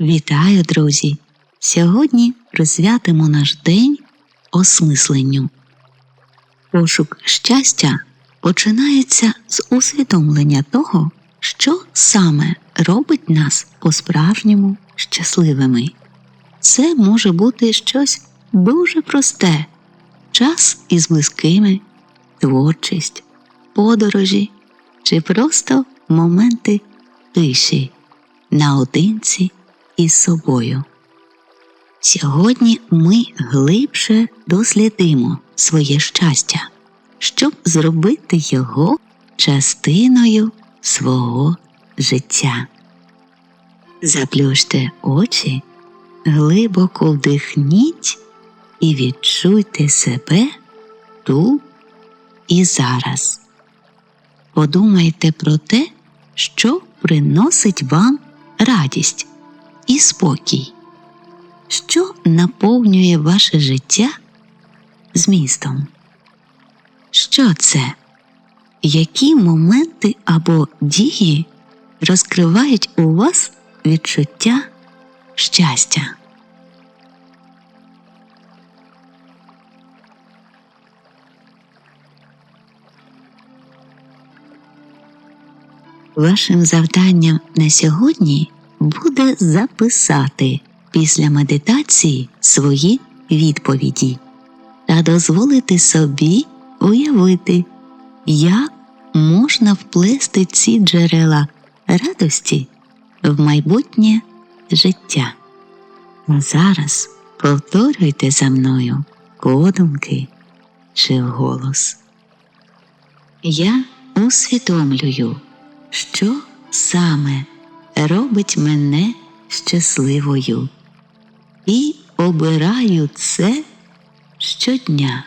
Вітаю, друзі! Сьогодні присвятимо наш день осмисленню. Пошук щастя починається з усвідомлення того, що саме робить нас по-справжньому щасливими. Це може бути щось дуже просте, час із близькими, творчість, подорожі чи просто моменти тиші наодинці із собою. Сьогодні ми глибше дослідимо своє щастя, щоб зробити його частиною свого життя. Заплющте очі, глибоко вдихніть і відчуйте себе тут і зараз. Подумайте про те, що приносить вам радість і спокій, що наповнює ваше життя змістом. Що це? Які моменти або дії розкривають у вас відчуття щастя? Вашим завданням на сьогодні буде записати після медитації свої відповіді та дозволити собі уявити, як можна вплести ці джерела радості в майбутнє життя. Зараз повторюйте за мною подумки чи голос. Я усвідомлюю, що саме робить мене щасливою і обираю це щодня.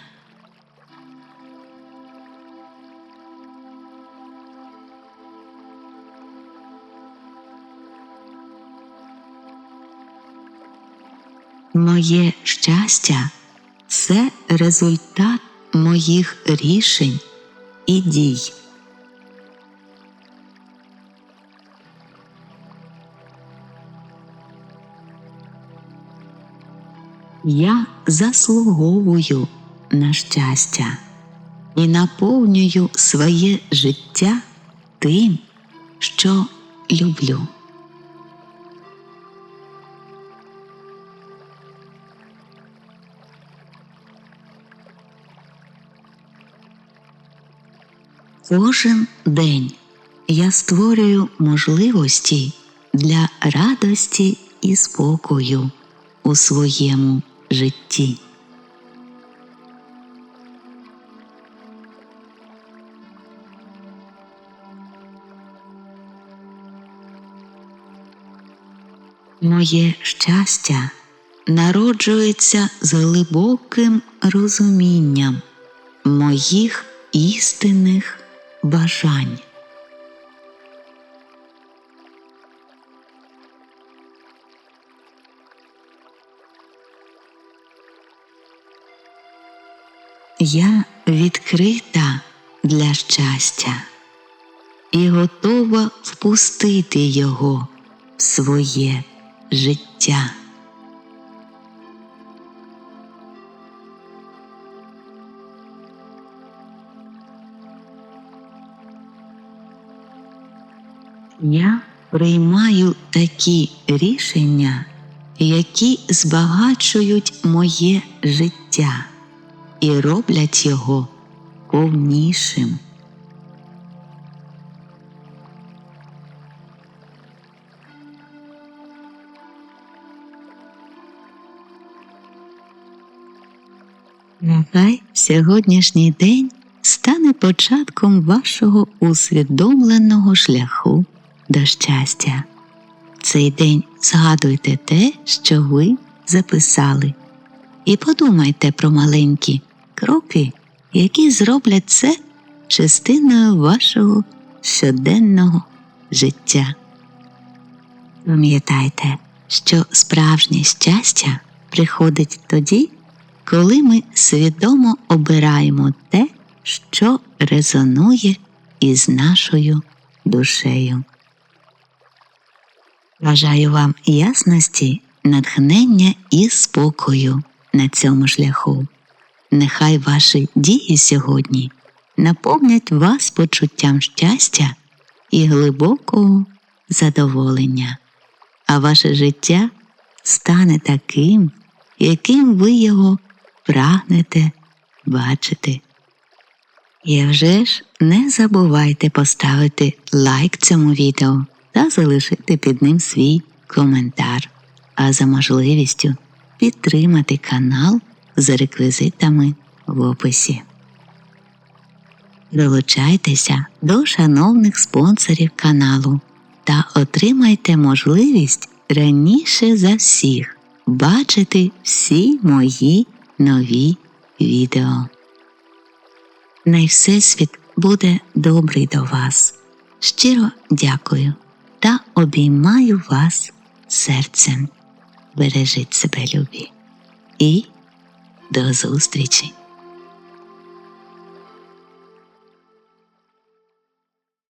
Моє щастя це результат моїх рішень і дій. Я заслуговую на щастя і наповнюю своє життя тим, що люблю. Кожен день я створюю можливості для радості і спокою у своєму житті. Моє щастя народжується з глибоким розумінням моїх істинних бажань. Я відкрита для щастя і готова впустити його в своє життя. Я приймаю такі рішення, які збагачують моє життя і роблять його повнішим. Нехай сьогоднішній день стане початком вашого усвідомленого шляху до щастя. Цей день згадуйте те, що ви записали, і подумайте про маленькі кроки, які зроблять це частиною вашого щоденного життя. Пам'ятайте, що справжнє щастя приходить тоді, коли ми свідомо обираємо те, що резонує із нашою душею. Бажаю вам ясності, натхнення і спокою на цьому шляху. Нехай ваші дії сьогодні наповнять вас почуттям щастя і глибокого задоволення, а ваше життя стане таким, яким ви його прагнете бачити. І вже ж не забувайте поставити лайк цьому відео та залишити під ним свій коментар, а за можливістю підтримати канал за реквізитами в описі. Долучайтеся до шановних спонсорів каналу та отримайте можливість раніше за всіх бачити всі мої нові відео. Най Всесвіт буде добрий до вас. Щиро дякую та обіймаю вас серцем. Бережіть себе, любі. І до зустрічі!